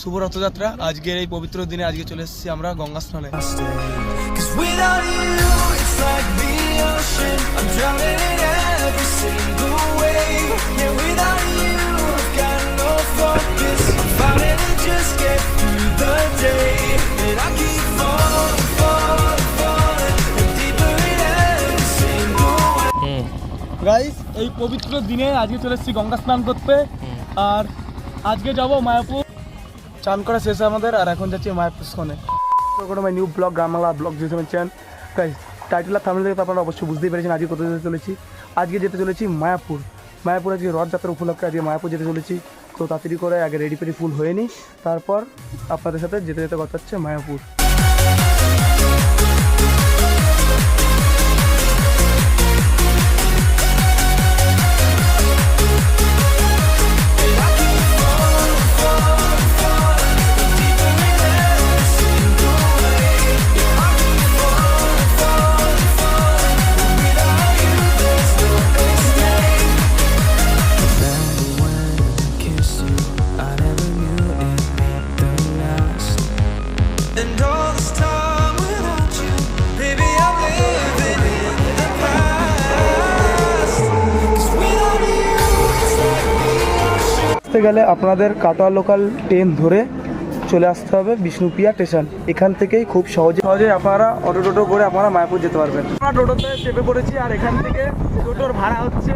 শুভ রথযাত্রা আজকের এই পবিত্র দিনে আজকে চলে এসেছি আমরা গঙ্গা স্নানে hmm. এই পবিত্র দিনে আজকে চলে এসেছি গঙ্গা স্নান করতে hmm. আর আজকে যাব মায়াপুর। চান করা শেষ আমাদের, আর এখন যাচ্ছি মায়ের স্কনে my new blog Gram Bangla blog যেতে চান তাই টাইটেল আর থামলে আপনারা অবশ্যই বুঝতেই পেরেছেন আজকে কোথায় যেতে চলেছি। আজকে যেতে চলেছি মায়াপুর। মায়াপুর আজকে রথযাত্রা উপলক্ষে আজকে মায়াপুর যেতে চলেছি। তো তাড়াতাড়ি করে আগে রেডি পেডি ফুল হয়ে নিই, তারপর আপনাদের সাথে যেতে যেতে কথা হচ্ছে মায়াপুর। গেলে আপনাদের কাটোয়া লোকাল ট্রেন ধরে চলে আসতে হবে বিষ্ণুপ্রিয়া স্টেশন এখান থেকেই খুব সহজে সহজে আপনারা অটো টোটো করে আপনারা মায়াপুর যেতে পারবেন। আমরা টোটোতে চেপে পড়েছি আর এখান থেকে টোটোর ভাড়া হচ্ছে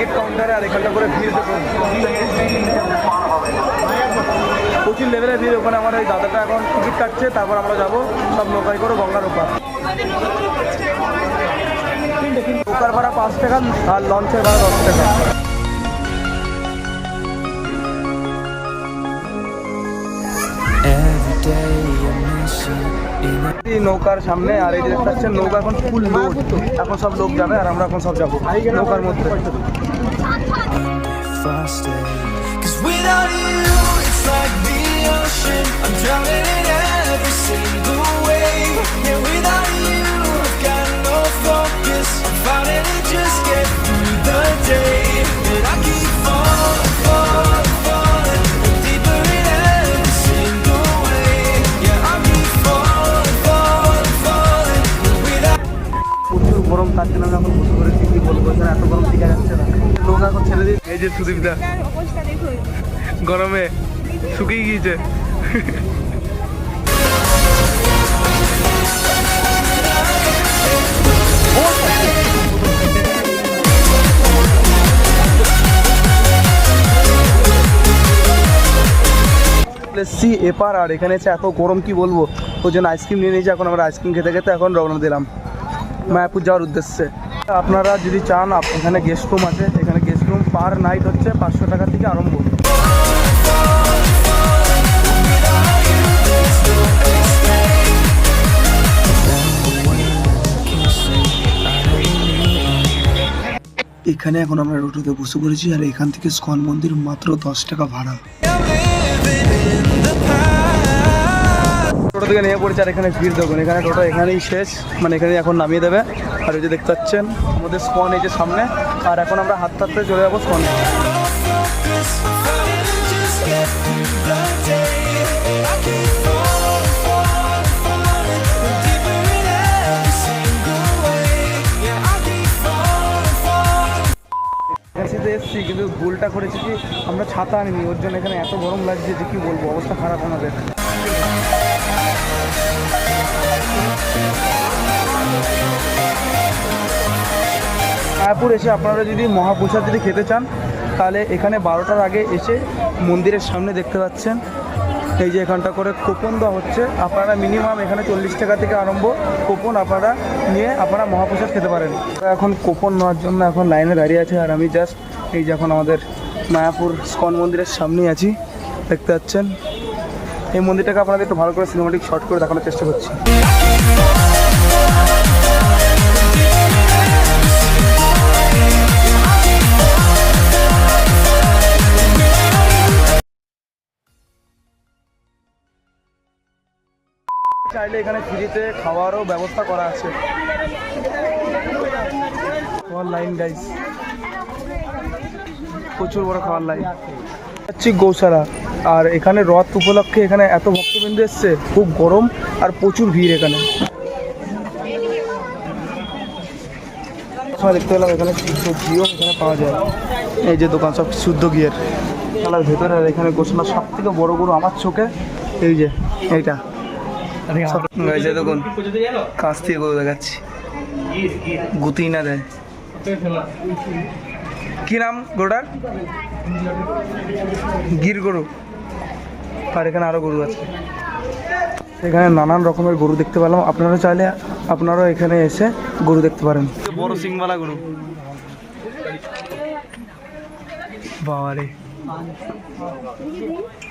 টিকিট কাউন্টারে আর এখানটা করে ভিড় দেখুন। প্রচুর লেভেলের ভিড়। ওখানে আমার ওই দাদাটা এখন টিকিট কাটছে, তারপর আমরা যাব সব নৌকায় করে গঙ্গার ওপার। নৌকার ভাড়া পাঁচ টাকা আর লঞ্চের ভাড়া দশ টাকা। এই নৌকার সামনে আর এই যে দেখতে পাচ্ছেন, নৌকা এখন ফুল লোড এখন সব লোক যাবে আর আমরা এখন সব যাব নৌকার মধ্যে। without you, it's like the ocean. I'm drowning in every single wave. Yeah, without you, I've got no focus. I'm fighting to just get through the day. And I keep falling, falling, falling. Deeper in every single wave. Yeah, I keep falling, falling, falling. Without প্রচুর গরম তার জন্য আমি এখন বসে করেছি কি বলবো এখানে এত গরম টিকা যাচ্ছে না নৌকা এখন ছেড়ে দিই এই যে সুদীপদা গরমে শুকিয়ে গিয়েছে। এসছি এপার আর এখানে এসে এত গরম, কি বলব? ওই জন্য আইসক্রিম নিয়ে নিয়েছি, এখন আমরা আইসক্রিম খেতে খেতে এখন রওনা দিলাম। মায়াপুর যাওয়ার উদ্দেশ্যে। আপনারা যদি চান এখানে গেস্ট রুম আছে। এখানে গেস্ট রুম পার নাইট হচ্ছে পাঁচশো টাকা থেকে আরম্ভ। এখানে এখন আমরা টোটোতে বসে পড়েছি আর এখান থেকে স্কন মন্দির মাত্র দশ টাকা ভাড়া। টোটো থেকে নিয়ে পড়েছে আর এখানে ভিড় দেখুন, এখানে টোটো এখানেই শেষ মানে এখানেই এখন নামিয়ে দেবে। আর ওই যে দেখতে পাচ্ছেন, আমাদের স্কন এই যে সামনে, আর এখন আমরা হাত হাতে চলে যাব স্কনে। এসছি কিন্তু ভুলটা করেছি কি আমরা ছাতা আনিনি, ওর জন্য এখানে এত গরম লাগছে যে কি বলব, অবস্থা খারাপ আমাদের। মায়াপুর এসে আপনারা যদি মহাপ্রসাদ যদি খেতে চান, তাহলে এখানে বারোটার আগে এসে মন্দিরের সামনে দেখতে পাচ্ছেন। এই যে এখানটা করে কুপন দেওয়া হচ্ছে, আপনারা মিনিমাম এখানে চল্লিশ টাকা থেকে আরম্ভ কুপন আপনারা নিয়ে আপনারা মহাপ্রসাদ খেতে পারেন। এখন কোপন নেওয়ার জন্য এখন লাইনে দাঁড়িয়ে আছে, আর আমি জাস্ট এই যে এখন আমাদের মায়াপুর স্কন মন্দিরের সামনেই আছি, দেখতে পাচ্ছেন। এই মন্দিরটাকে আপনাদের একটু ভালো করে সিনেমাটিক শর্ট করে দেখানোর চেষ্টা করছি। চাইলে এখানে ফ্রিতে খাওয়ারও ব্যবস্থা করা আছে। লাইন গাইস প্রচুর বড় খাওয়ার লাইন যাচ্ছি গৌশালা আর এখানে রথ উপলক্ষে এখানে এত ভক্তবৃন্দ এসছে, খুব গরম আর প্রচুর ভিড় এখানে। দেখতে পেলাম, এখানে শুদ্ধ ঘিও এখানে পাওয়া যায়। এই যে দোকান, সব শুদ্ধ ঘিয়ের। খেলার ভেতরে আর এখানে গোশালা সব থেকে বড় গরু আমার চোখে, এই যে, এইটা। দেখুন, কাছ থেকে গরু দেখাচ্ছি। গুতি না দেয়। কি নাম গরুটার? গির গরু। আর এখানে আরও গরু আছে। এখানে নানান রকমের গরু দেখতে পেলাম। আপনারা চাইলে আপনারাও এখানে এসে গরু দেখতে পারেন। বড় সিংবালা গরু। বাবারে।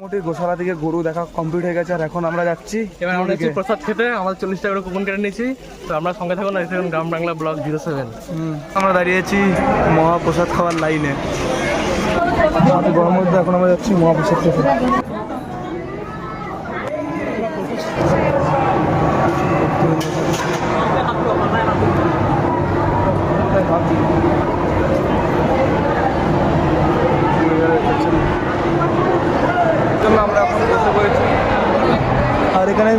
মোটামুটি গোশালা থেকে গরু দেখা কমপ্লিট হয়ে গেছে আর এখন আমরা যাচ্ছি এবার আমরা। একটু প্রসাদ খেতে আমাদের চল্লিশ টাকা করে কুপন কেটে নিয়েছি। তো আমরা সঙ্গে থাকুন দেখুন Gram Bangla blog zero seven. আমরা দাঁড়িয়েছি মহাপ্রসাদ খাওয়ার লাইনে। গরমের মধ্যে এখন আমরা যাচ্ছি মহাপ্রসাদ খেতে জন্য আমরা এখন বসে পড়েছি আর এখানে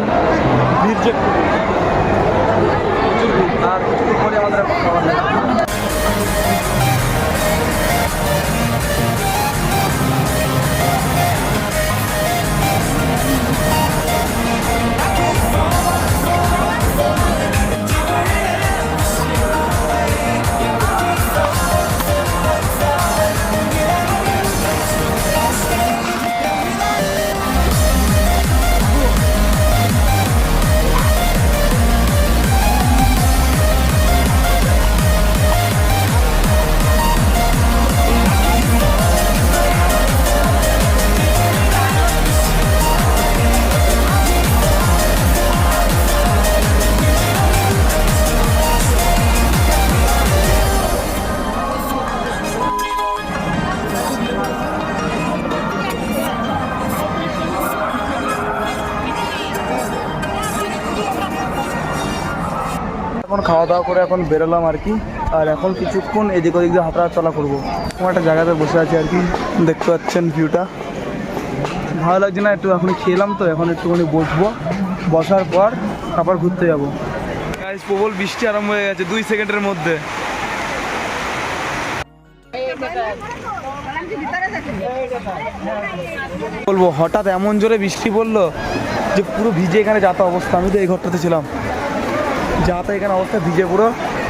ভিড় দাওয়া করে এখন বেরোলাম আর কি। আর এখন কিছুক্ষণ এদিক ওদিক দিয়ে হাঁটা চলা করব। কোনো একটা জায়গাতে বসে আছি আর কি। দেখতে পাচ্ছেন ভিউটা। ভালো লাগছে না, একটু এখন খেলাম তো, এখন একটুখানি বসবো। বসার পর আবার ঘুরতে যাব। প্রবল বৃষ্টি আরম্ভ হয়ে গেছে, দুই সেকেন্ডের মধ্যে। বলব, হঠাৎ এমন জোরে বৃষ্টি পড়ল যে পুরো ভিজে এখানে যাতা অবস্থা। আমি তো এই ঘরটাতে ছিলাম। যাতা এখানে অবস্থা, ভিজে পুরো।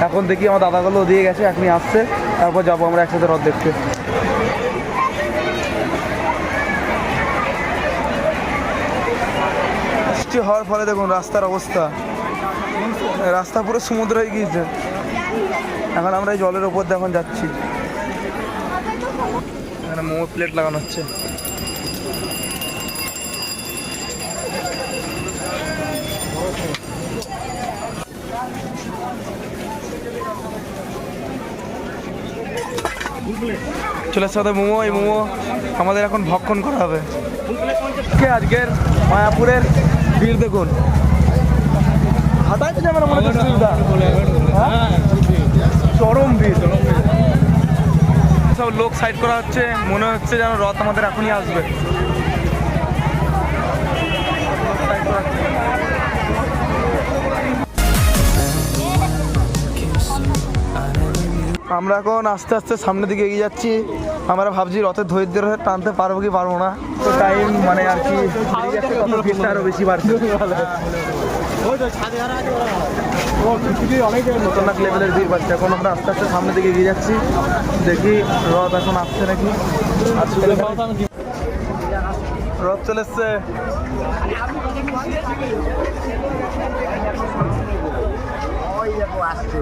এখন দেখি আমার দাদাগুলো দিয়ে গেছে এখনই আসছে। তারপর যাব আমরা একসাথে রথ দেখতে। হওয়ার ফলে দেখুন রাস্তার অবস্থা। রাস্তা পুরো সমুদ্র হয়ে গিয়েছে। এখন আমরা এই জলের ওপর এখন যাচ্ছি। এখানে মোমো প্লেট লাগানো হচ্ছে। চলে সাথে মোমো, এই মোমো আমাদের এখন ভক্ষণ করা হবে। কে আজকের মায়াপুরের ভিড় দেখুন হাঁটাইতে যাবে মনে হচ্ছে হ্যাঁ? চরম ভিড় সব লোক সাইড করা হচ্ছে, মনে হচ্ছে যেন রথ আমাদের এখনই আসবে। আমরা এখন আস্তে আস্তে সামনের দিকে এগিয়ে যাচ্ছি। আমরা ভাবছি রথের ধৈর্য টানতে পারব কি পারব না। টাইম মানে আর কি আরও বেশি বাড়ছে খতরনাক লেভেলের ভিড় বাড়ছে এখন আমরা আস্তে আস্তে সামনের দিকে এগিয়ে যাচ্ছি। দেখি রথ এখন আসছে নাকি? রথ চলে এসছে। আসছে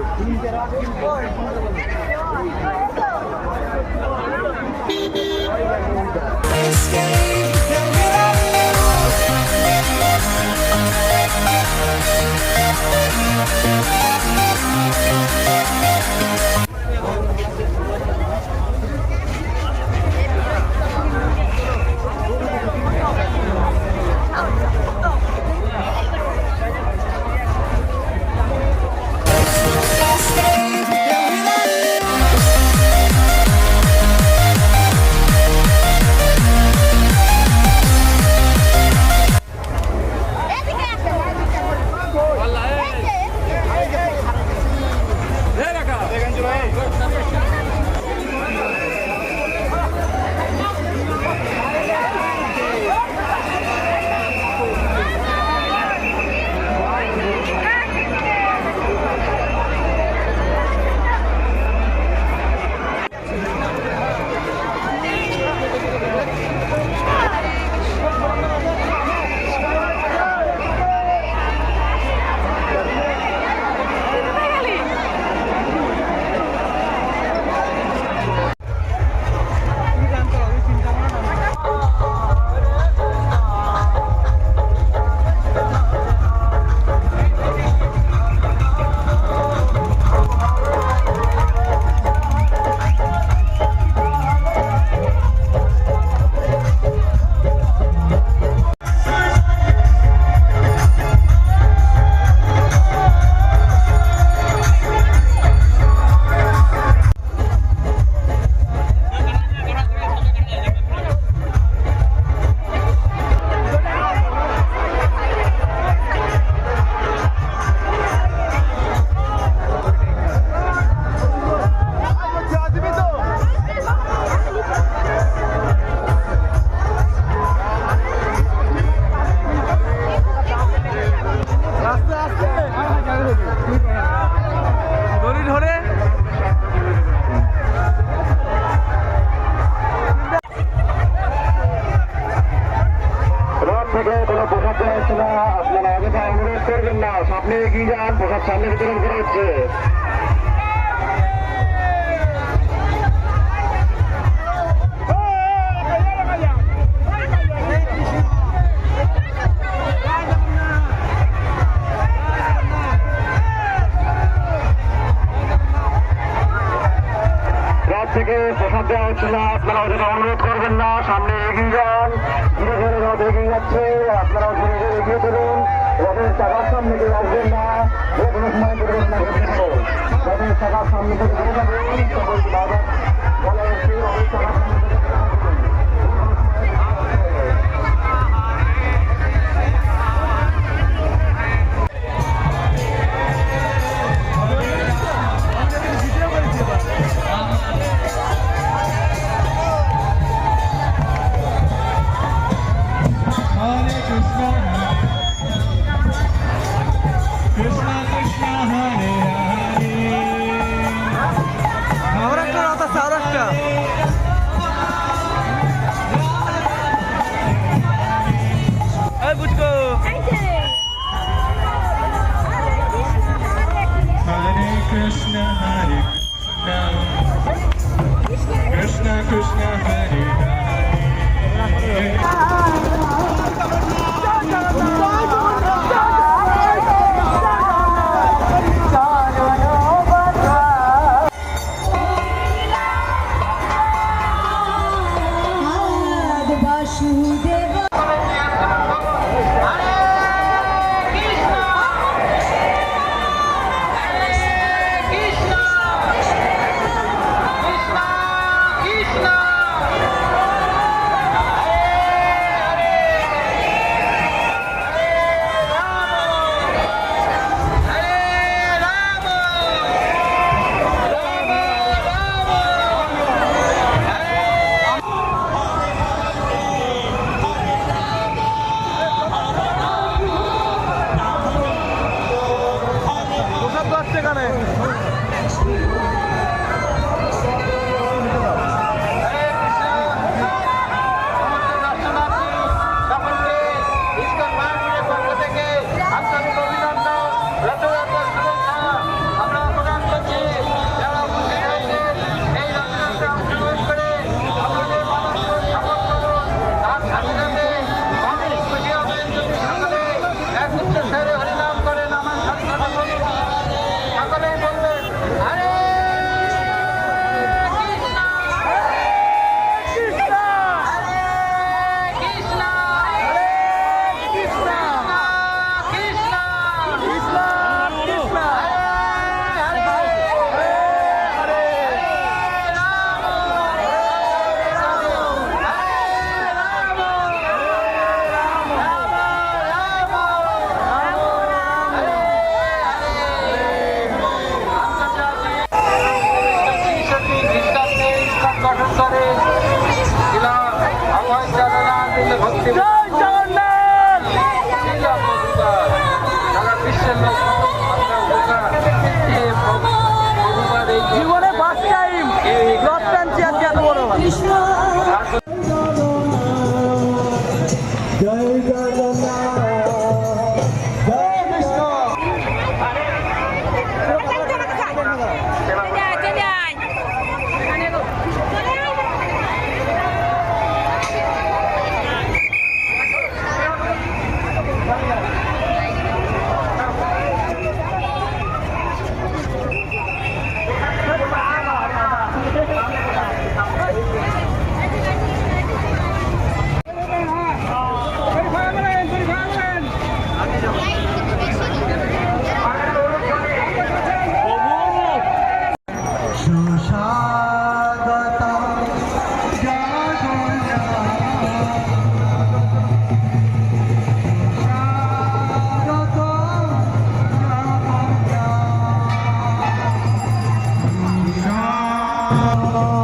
আর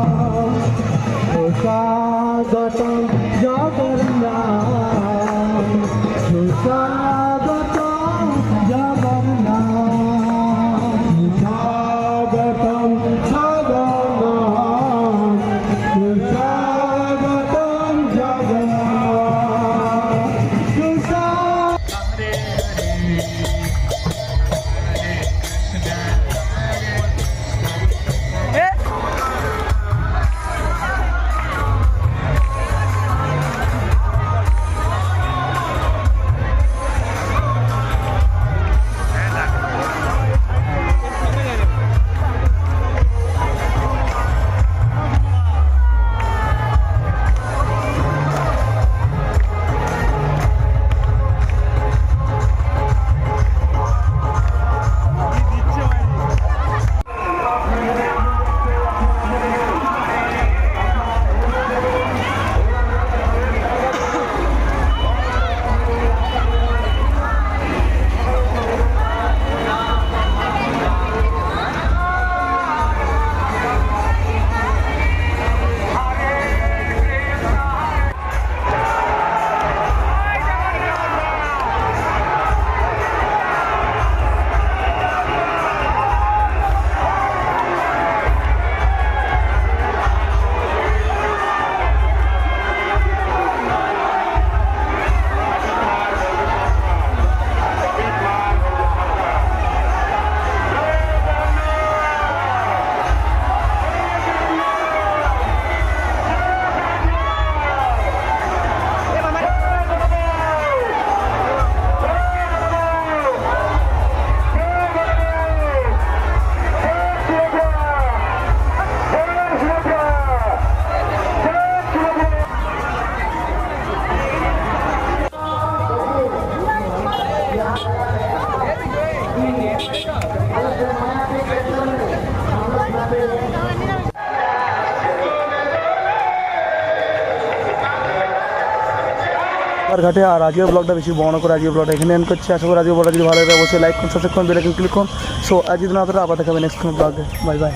ঘাটে আর আজকের ব্লগটা বেশি বড় করে আজকের ব্লগটা এখানে এন্ড করছি। আশা করি আজকের ব্লগটা যদি ভালো লাগে, অবশ্যই লাইক করুন সাবস্ক্রাইব করুন বেলাইকন ক্লিক করুন। সো আজকের দিন আপনারা আবার দেখাবেন নেক্সট ব্লগে বাই বাই